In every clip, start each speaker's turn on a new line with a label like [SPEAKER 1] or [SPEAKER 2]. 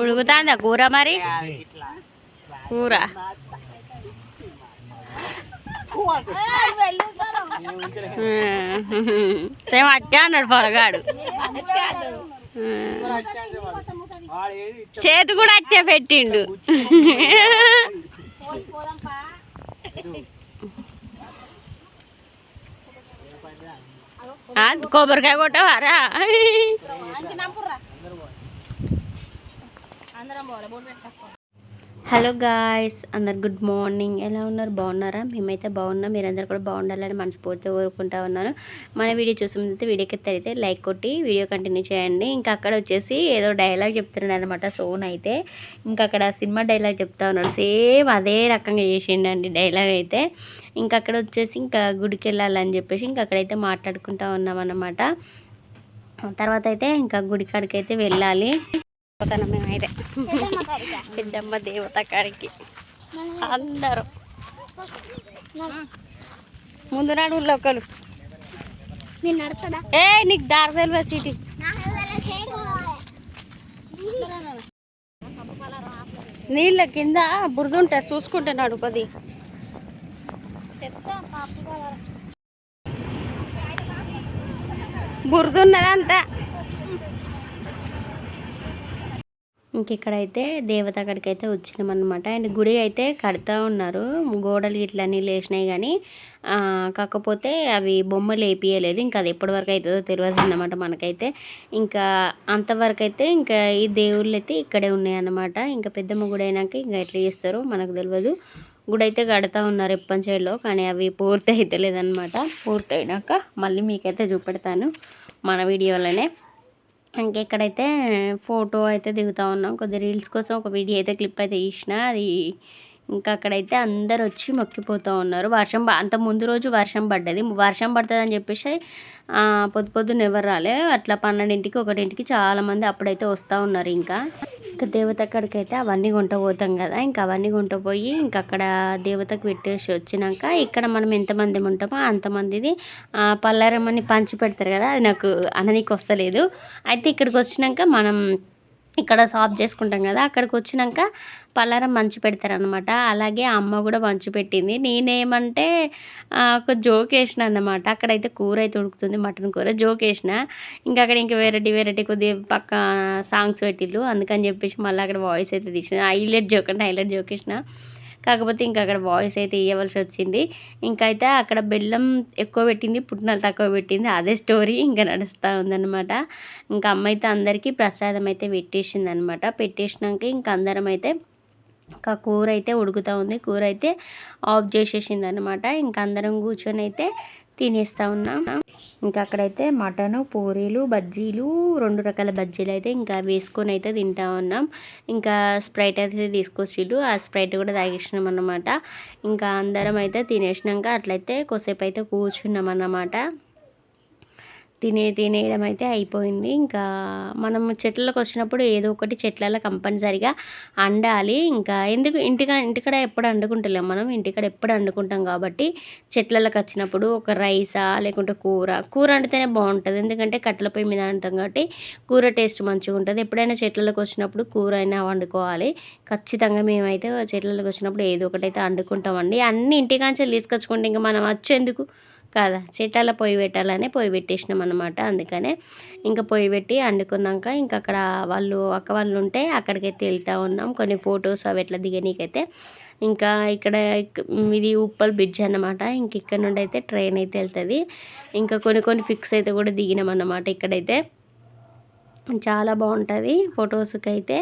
[SPEAKER 1] ఉడుకుతాందా కూర మరి? కూర. మేము. అట్టే అన్నాడు పొలగాడు చేతి కూడా అట్టే పెట్టిండు. కొబ్బరికాయ కొట్టవారా? హలో గాయ్స్ అందరు గుడ్ మార్నింగ్. ఎలా ఉన్నారు? బాగున్నారా? మేమైతే బాగున్నాం. మీరందరూ కూడా బాగుండాలని మనస్ఫూర్తిగా కోరుకుంటా ఉన్నాను. మన వీడియో చూసినట్లయితే వీడియోకి అయితే లైక్ కొట్టి వీడియో కంటిన్యూ చేయండి. ఇంకా అక్కడ వచ్చేసి ఏదో డైలాగ్ చెప్తున్నాడు అనమాట సోన్ అయితే. ఇంకా అక్కడ సినిమా డైలాగ్ చెప్తా ఉన్నాడు. సేమ్ అదే రకంగా చేసిండండి డైలాగ్ అయితే. ఇంకా అక్కడ వచ్చేసి ఇంకా గుడికి వెళ్ళాలని చెప్పేసి ఇంకా అక్కడైతే మాట్లాడుకుంటా ఉన్నాం అనమాట తర్వాత అయితే ఇంకా గుడి కాడికి అయితే వెళ్ళాలి. పోతాను మేమైతే. పెద్దమ్మ దేవత కాడికి. అందరూ. ముందు నాడు ఒకరు. ఏ నీకు దారి తెలివే సిటీ. నీళ్ళ కింద బురద ఉంటాయి చూసుకుంటున్నాడు కొద్ది బురద ఉన్నదంతా. ఇంకెక్కడైతే దేవత అక్కడికి అయితే వచ్చినాం అనమాట అండ్ గుడి అయితే కడతా ఉన్నారు. గోడలు ఇట్లన్నీ లేచినాయి కానీ కాకపోతే అవి బొమ్మలు వేపియలేదు ఇంకా అది ఎప్పటి వరకు అవుతుందో తెలియదు అన్నమాట మనకైతే. ఇంకా అంతవరకు అయితే ఇంకా ఈ దేవుళ్ళు అయితే ఇక్కడే ఉన్నాయి అన్నమాట. ఇంకా పెద్దమ్మ గుడి అయినాక ఇంకా ఎట్లా చేస్తారో మనకు తెలియదు గుడి అయితే కడతా ఉన్నారు ఎప్పంచేలో కానీ అవి పూర్తి అయితే లేదనమాట పూర్తి అయినాక మళ్ళీ మీకైతే చూపెడతాను మన వీడియోలోనే ఇంకెక్కడైతే ఫోటో అయితే దిగుతా ఉన్నాం. కొద్ది రీల్స్ కోసం ఒక వీడియో అయితే క్లిప్ అయితే తీసిన. అది ఇంకా అక్కడైతే అందరు వచ్చి మొక్కిపోతూ ఉన్నారు. వర్షం అంత ముందు రోజు వర్షం పడ్డది. వర్షం పడుతుందని చెప్పేసి పొద్దు పొద్దున్న ఎవరు రాలే. అట్లా పన్నెండింటికి ఒకటింటికి చాలామంది అప్పుడైతే వస్తూ ఉన్నారు ఇంకా. ఇంకా దేవత అక్కడికి అయితే అవన్నీ కొంట పోతాం కదా. ఇంకా అవన్నీ కొంట పోయి ఇంకా అక్కడ దేవతకు పెట్టేసి వచ్చినాక ఇక్కడ మనం ఎంతమంది ఉంటామో అంతమందిది పల్లారమ్మని పంచి పెడతారు కదా. అది నాకు అననీకి వస్తలేదు. అయితే ఇక్కడికి వచ్చినాక మనం ఇక్కడ షాప్ చేసుకుంటాం కదా అక్కడికి వచ్చినాక పలారం మంచి పెడతారనమాట అలాగే అమ్మ కూడా మంచి పెట్టింది. నేనేమంటే ఒక జోక్ వేసిన అన్నమాట. అక్కడైతే కూర అయితే ఉడుకుతుంది మటన్ కూర. జోక్ వేసిన. ఇంకా అక్కడ ఇంకా వెరైటీ వెరైటీ కొద్దిగా పక్క సాంగ్స్ పెట్టిళ్ళు. అందుకని చెప్పేసి మళ్ళీ అక్కడ వాయిస్ అయితే తీసిన. హైలైట్ జోక్ అంటే హైలైట్ జోక్ వేసిన. కాకపోతే ఇంకా అక్కడ వాయిస్ అయితే ఇవ్వవలసి వచ్చింది. ఇంకైతే అయితే అక్కడ బెల్లం ఎక్కువ పెట్టింది పుట్నాలు తక్కువ పెట్టింది. అదే స్టోరీ ఇంకా నడుస్తూ ఉందన్నమాట. ఇంకా అమ్మ అయితే అందరికీ ప్రసాదం అయితే పెట్టేసింది అనమాట పెట్టేసినాక ఇంక అందరం అయితే ఇంకా కూర అయితే ఉడుకుతూ ఉంది. కూర అయితే ఆఫ్ చేసేసింది అనమాట ఇంకా అందరం కూర్చొని అయితే తినేస్తూ ఉన్నాం. ఇంకా అక్కడైతే మటను పూరీలు బజ్జీలు రెండు రకాల బజ్జీలు అయితే ఇంకా వేసుకొని అయితే తింటా ఉన్నాం. ఇంకా స్ప్రైట్ అయితే తీసుకొచ్చిళ్ళు ఆ స్ప్రైట్ కూడా తాగేసినాం అన్నమాట. ఇంకా అందరం అయితే తినేసినాక అట్లయితే కొద్దిసేపు అయితే కూర్చున్నాం అన్నమాట. తినే తినేయడం అయితే అయిపోయింది. ఇంకా మనం చెట్లకు వచ్చినప్పుడు ఏదో ఒకటి చెట్లలో కంపల్సరిగా అండాలి. ఇంకా ఎందుకు ఇంటికా ఇంటికాడ ఎప్పుడు అండుకుంటలేం మనం. ఇంటికాడ ఎప్పుడు అండుకుంటాం కాబట్టి చెట్లలోకి వచ్చినప్పుడు ఒక రైసా లేకుంటే కూర. కూర వండితేనే బాగుంటుంది. ఎందుకంటే కట్టెల పొయ్యి మీద వండుతాం కాబట్టి కూర టేస్ట్ మంచిగా ఉంటుంది. ఎప్పుడైనా చెట్లలోకి వచ్చినప్పుడు కూర అయినా వండుకోవాలి. ఖచ్చితంగా మేమైతే చెట్లలోకి వచ్చినప్పుడు ఏదో ఒకటి అయితే వండుకుంటామండి అన్ని ఇంటికాంచే తీసుకొచ్చుకుంటే ఇంకా మనం వచ్చేందుకు? కాదా? చెట్టాల పొయ్యి పెట్టాలని పొయ్యి పెట్టేసినాం అనమాట అందుకనే ఇంకా పొయ్యి పెట్టి వండుకున్నాక ఇంకా అక్కడ వాళ్ళు అక్క వాళ్ళు ఉంటే అక్కడికైతే వెళ్తూ ఉన్నాం. కొన్ని ఫొటోస్ అవి ఎట్లా దిగనీకైతే ఇంకా ఇక్కడ ఇది ఉప్పల్ బ్రిడ్జ్ అనమాట ఇంక ఇక్కడ నుండి అయితే ట్రైన్ అయితే వెళ్తుంది. ఇంకా కొన్ని కొన్ని ఫిక్స్ అయితే కూడా దిగినాం అన్నమాట ఇక్కడైతే. చాలా బాగుంటుంది ఫొటోస్కి అయితే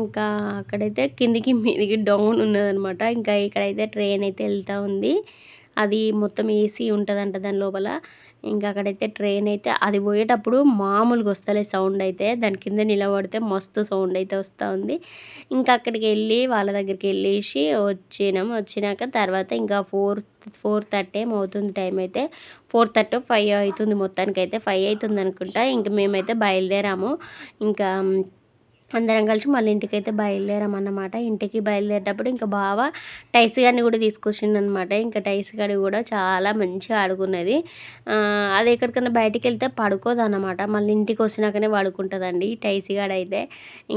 [SPEAKER 1] ఇంకా అక్కడైతే కిందికి మీదికి డౌన్ ఉన్నదనమాట ఇంకా ఇక్కడైతే ట్రైన్ అయితే వెళ్తూ ఉంది. అది మొత్తం ఏసీ ఉంటుందంట దాని లోపల. ఇంకా అక్కడైతే ట్రైన్ అయితే అది పోయేటప్పుడు మామూలుగా వస్తలే సౌండ్ అయితే. దాని కింద నిలబడితే మస్తు సౌండ్ అయితే వస్తూ ఉంది. ఇంకా అక్కడికి వెళ్ళి వాళ్ళ దగ్గరికి వెళ్ళేసి వచ్చినాం. వచ్చినాక తర్వాత ఇంకా ఫోర్ ఫోర్ థర్టీ ఏమో అవుతుంది టైం అయితే. ఫోర్ థర్టీ ఫైవ్ అవుతుంది మొత్తానికి అయితే ఫైవ్ అవుతుంది అనుకుంటా. ఇంక మేమైతే బయలుదేరాము. ఇంకా అందరం కలిసి మళ్ళీ ఇంటికైతే బయలుదేరామన్నమాట. ఇంటికి బయలుదేరేటప్పుడు ఇంకా బావ టైస్ గారిని కూడా తీసుకొచ్చిండు అనమాట ఇంకా టైస్ గారి కూడా చాలా మంచిగా ఆడుకున్నది. అది ఎక్కడికైనా బయటికి వెళ్తే పడుకోదు అనమాట మళ్ళీ ఇంటికి వచ్చినాకనే పడుకుంటుందండి టైస్ గాడు అయితే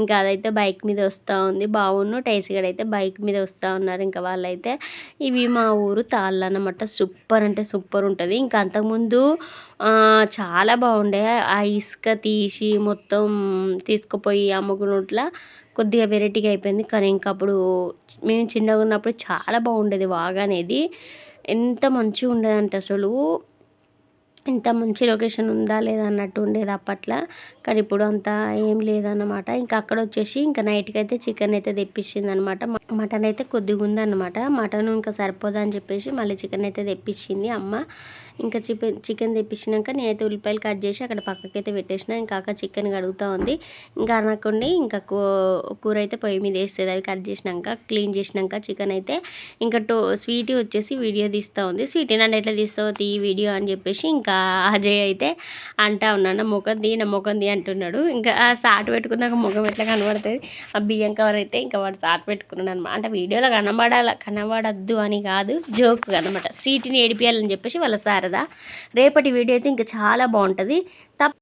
[SPEAKER 1] ఇంకా అదైతే బైక్ మీద వస్తూ ఉంది. బావును టైస్ గాడు అయితే బైక్ మీద వస్తూ ఉన్నారు. ఇంకా వాళ్ళైతే ఇవి మా ఊరు తాళ్ళు అన్నమాట సూపర్ అంటే సూపర్ ఉంటుంది. ఇంకా అంతకుముందు చాలా బాగుండే ఆ ఇసుక తీసి మొత్తం తీసుకుపోయి అమ్ముకున్నట్ల కొద్దిగా వెరైటీగా అయిపోయింది. కానీ ఇంకా అప్పుడు మేము చిన్నగా ఉన్నప్పుడు చాలా బాగుండేది వాగా అనేది. ఎంత మంచిగా ఉండేదంటే అసలు ఇంత మంచి లొకేషన్ ఉందా లేదా అన్నట్టు ఉండేది అప్పట్లో. కానీ ఇప్పుడు అంతా ఏం లేదన్నమాట. ఇంకా అక్కడ వచ్చేసి ఇంకా నైట్కి అయితే చికెన్ అయితే తెప్పించింది అనమాట మటన్ అయితే కొద్దిగా ఉందన్నమాట. మటన్ ఇంకా సరిపోదా అని చెప్పేసి మళ్ళీ చికెన్ అయితే తెప్పించింది అమ్మ. ఇంకా చికెన్ చికెన్ తెప్పించినాక నేనైతే ఉల్లిపాయలు కట్ చేసి అక్కడ పక్కకైతే పెట్టేసిన. ఇంకా అక్క చికెన్ కడుగుతూ ఉంది. ఇంకా అనకుండా ఇంకా కూ- కూర అయితే పొయ్యి మీద వేస్తుంది అవి కట్ చేసినాక క్లీన్ చేసినాక చికెన్ అయితే ఇంకా టో స్వీటీ వచ్చేసి వీడియో తీస్తూ ఉంది. స్వీటీ నన్ను ఎట్లా తీస్తావు ఈ వీడియో అని చెప్పేసి ఇంకా అజయ్ అయితే అంటా ఉన్నాను ముఖం దీ నా ముఖం దీ అంటున్నాడు. ఇంకా ఆ సాట్ పెట్టుకున్నాక ముఖం ఎట్లా కనబడుతుంది? ఆ బియ్యం కవర్ అయితే ఇంకా వాడు సాట్ పెట్టుకున్నాడు అనమాట అంటే వీడియోలో కనబడాల కనబడద్దు అని కాదు జోక్ అనమాట స్వీటీని ఏడిపియాలని చెప్పేసి వాళ్ళ సారదా రేపటి వీడియో అయితే ఇంకా చాలా బాగుంటుంది. తప్ప